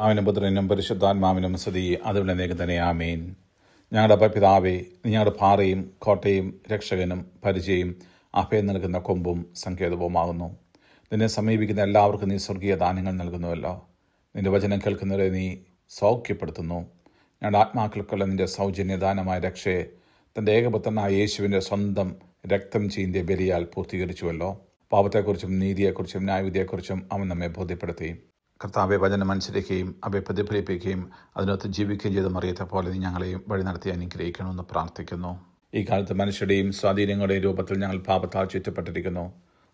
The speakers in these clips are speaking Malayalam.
അവനും പുത്രനും പരിശുദ്ധാത്മാവിനും സ്തുതി. അതുവിടെ നീക്കം തന്നെ ആമേൻ. ഞങ്ങളുടെ പിതാവേ ഞങ്ങളുടെ പാറയും കോട്ടയും രക്ഷകനും പരിചയം അഭയം നൽകുന്ന കൊമ്പും സങ്കേതവുമാകുന്നു. നിന്നെ സമീപിക്കുന്ന എല്ലാവർക്കും നീ സ്വർഗീയ ദാനങ്ങൾ നൽകുന്നുവല്ലോ. നിന്റെ വചനം കേൾക്കുന്നവരെ നീ സൗഖ്യപ്പെടുത്തുന്നു. ഞങ്ങളുടെ ആത്മാക്കൾക്കുള്ള നിന്റെ സൗജന്യദാനമായ രക്ഷയെ തന്റെ ഏകപുത്രനായ യേശുവിന്റെ സ്വന്തം രക്തം ചീന്തിയ ബലിയാൽ പൂർത്തീകരിച്ചുവല്ലോ. പാപത്തെക്കുറിച്ചും നീതിയെക്കുറിച്ചും ന്യായവിധിയെക്കുറിച്ചും അവൻ നമ്മെ ബോധ്യപ്പെടുത്തി. കർത്താവെ വചനം അനുസരിക്കുകയും അവയെ പ്രതിഫലിപ്പിക്കുകയും അതിനകത്ത് ജീവിക്കുകയും ചെയ്ത മറിയത്തെ പോലെ നീ ഞങ്ങളെയും വഴി നടത്തി അനുഗ്രഹിക്കണമെന്ന് പ്രാർത്ഥിക്കുന്നു. ഈ കാലത്ത് മനുഷ്യരുടെയും സ്വാധീനങ്ങളുടെയും രൂപത്തിൽ ഞങ്ങൾ പാപത്താൽ ചുറ്റപ്പെട്ടിരിക്കുന്നു.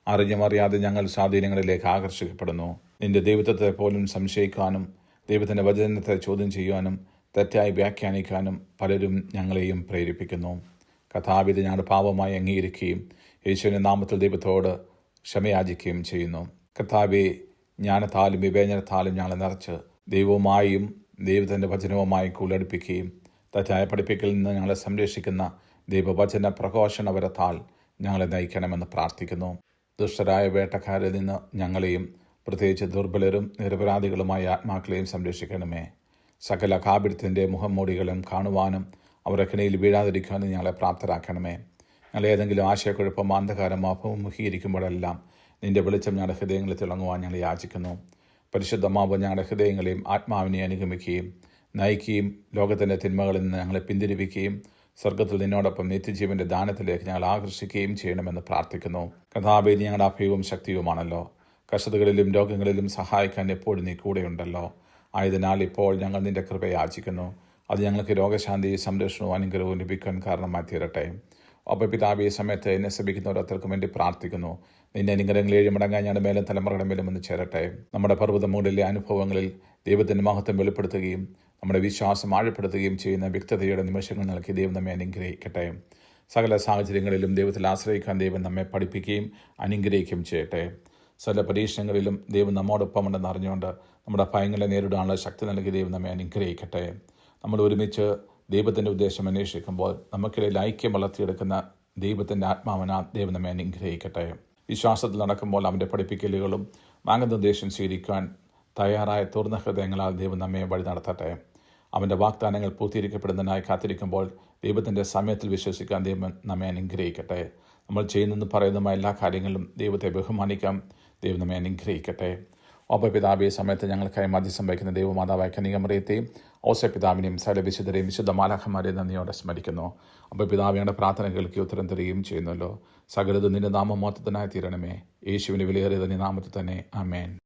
അറിഞ്ഞും അറിയാതെ ഞങ്ങൾ സ്വാധീനങ്ങളിലേക്ക് ആകർഷിക്കപ്പെടുന്നു. നിന്റെ ദൈവത്വത്തെ പോലും സംശയിക്കാനും ദൈവത്തിന്റെ വചനത്തെ ചോദ്യം ചെയ്യുവാനും തെറ്റായി വ്യാഖ്യാനിക്കാനും പലരും ഞങ്ങളെയും പ്രേരിപ്പിക്കുന്നു. കഥാവിധ ഞങ്ങളുടെ പാപമായി അംഗീകരിക്കുകയും യേശുവിന്റെ നാമത്തിൽ ദൈവത്തോട് ക്ഷമയാചിക്കുകയും ചെയ്യുന്നു. കർത്താവെ ജ്ഞാനത്താലും വിവേചനത്താലും ഞങ്ങളെ നിറച്ച് ദൈവവുമായും ദൈവത്തിന്റെ വചനവുമായി കൂലടിപ്പിക്കുകയും തെറ്റായ പഠിപ്പിക്കൽ നിന്ന് ഞങ്ങളെ സംരക്ഷിക്കുന്ന ദൈവവചന പ്രഘോഷണപരത്താൽ ഞങ്ങളെ നയിക്കണമെന്ന് പ്രാർത്ഥിക്കുന്നു. ദുഷ്ടരായ വേട്ടക്കാരിൽ നിന്ന് ഞങ്ങളെയും പ്രത്യേകിച്ച് ദുർബലരും നിരപരാധികളുമായ ആത്മാക്കളെയും സംരക്ഷിക്കണമേ. സകല കാപിടത്തിന്റെ മുഖംമൂടികളും കാണുവാനും അവരുടെ കിണിയിൽ വീഴാതിരിക്കാനും ഞങ്ങളെ പ്രാപ്തരാക്കണമേ. ഞങ്ങൾ ഏതെങ്കിലും ആശയക്കുഴപ്പം അന്ധകാരമോ അഭിമുഖീകരിക്കുമ്പോഴെല്ലാം നിന്റെ വെളിച്ചം ഞങ്ങളുടെ ഹൃദയങ്ങളിൽ തിളങ്ങുവാൻ ഞങ്ങൾ യാചിക്കുന്നു. പരിശുദ്ധമാവ് ഞങ്ങളുടെ ഹൃദയങ്ങളെയും ആത്മാവിനെ അനുഗമിക്കുകയും നയിക്കുകയും ലോകത്തിന്റെ തിന്മകളിൽ നിന്ന് ഞങ്ങളെ പിന്തിരിപ്പിക്കുകയും സ്വർഗത്തിൽ നിന്നോടൊപ്പം നിത്യജീവന്റെ ദാനത്തിലേക്ക് ഞങ്ങൾ ആകർഷിക്കുകയും ചെയ്യണമെന്ന് പ്രാർത്ഥിക്കുന്നു. കഥാപേദി ഞങ്ങളുടെ അഭയവും ശക്തിയുമാണല്ലോ. കഷ്ടതകളിലും രോഗങ്ങളിലും സഹായിക്കാൻ എപ്പോഴും നീ കൂടെയുണ്ടല്ലോ. ആയതിനാൽ ഇപ്പോൾ ഞങ്ങൾ നിന്റെ കൃപയാചിക്കുന്നു അത് ഞങ്ങൾക്ക് രോഗശാന്തി സംരക്ഷണവും അനുഗ്രഹവും ലഭിക്കാൻ കാരണമായി തീരട്ടെ. ഒപ്പം പിതാവ് ഈ സമയത്ത് എന്നെ ശ്രമിക്കുന്ന ഓരോരുത്തർക്കും വേണ്ടി പ്രാർത്ഥിക്കുന്നു. നിന്നെ അനുഗ്രഹങ്ങൾ ഏഴ് മടങ്ങാൻ ഞാൻ മേലും തലമുറയുടെ മേലും ഒന്ന് ചേരട്ടെ. നമ്മുടെ പർവതമൂടിലെ അനുഭവങ്ങളിൽ ദൈവത്തിന്റെ മഹത്വം വെളിപ്പെടുത്തുകയും നമ്മുടെ വിശ്വാസം ആഴപ്പെടുത്തുകയും ചെയ്യുന്ന വ്യക്തതയുടെ നിമിഷങ്ങൾ നൽകി ദൈവം നമ്മെ അനുഗ്രഹിക്കട്ടെ. സകല സാഹചര്യങ്ങളിലും ദൈവത്തിൽ ആശ്രയിക്കാൻ ദൈവം നമ്മെ പഠിപ്പിക്കുകയും അനുഗ്രഹിക്കുകയും ചെയ്യട്ടെ. സകല പരീക്ഷണങ്ങളിലും ദൈവം നമ്മോടൊപ്പമുണ്ടെന്ന് അറിഞ്ഞുകൊണ്ട് നമ്മുടെ ഭയങ്ങളെ നേരിടാനുള്ള ശക്തി നൽകി ദൈവം നമ്മെ അനുഗ്രഹിക്കട്ടെ. നമ്മൾ ഒരുമിച്ച് ദൈവത്തിന്റെ ഉദ്ദേശം അന്വേഷിക്കുമ്പോൾ നമുക്കിടയിൽ ഐക്യം വളർത്തിയെടുക്കുന്ന ദൈവത്തിന്റെ ആത്മാവന ദൈവം നമ്മെ അനുഗ്രഹിക്കട്ടെ. വിശ്വാസത്തിൽ നടക്കുമ്പോൾ അവന്റെ പഠിപ്പിക്കലുകളും മാർഗനിർദ്ദേശം സ്വീകരിക്കാൻ തയ്യാറായ തുറന്ന ഹൃദയങ്ങളാൽ ദൈവം നമ്മെ വഴി നടത്തട്ടെ. അവന്റെ വാഗ്ദാനങ്ങൾ പൂർത്തീകരിക്കപ്പെടുന്നതിനായി കാത്തിരിക്കുമ്പോൾ ദൈവത്തിന്റെ സമയത്തിൽ വിശ്വസിക്കാൻ ദൈവം നമ്മെ അനുഗ്രഹിക്കട്ടെ. നമ്മൾ ചെയ്യുന്നതും പറയുന്നതുമായ എല്ലാ കാര്യങ്ങളിലും ദൈവത്തെ ബഹുമാനിക്കാം. ദൈവം നമ്മെ അനുഗ്രഹിക്കട്ടെ. ഒപ്പ ഈ സമയത്ത് ഞങ്ങൾക്കായി മധ്യസ്ഥം വഹിക്കുന്ന ദൈവമാതാവായ കനികമറിയത്തെയും ഓസ പിതാവിനെയും സകല വിശുദ്ധരെയും വിശുദ്ധ മാലാഖന്മാരെയും നന്ദിയോടെ സ്മരിക്കുന്നു. അപ്പോൾ പിതാവിയുടെ പ്രാർത്ഥനകൾക്ക് ഉത്തരം തരികയും ചെയ്യുന്നല്ലോ. സകലത് നിന്റെ നാമമോത്തത്തിനായി തീരണമേ. യേശുവിന്റെ വിലയേറിയത് നിന്റെ നാമത്തിൽ തന്നെ. അമേൻ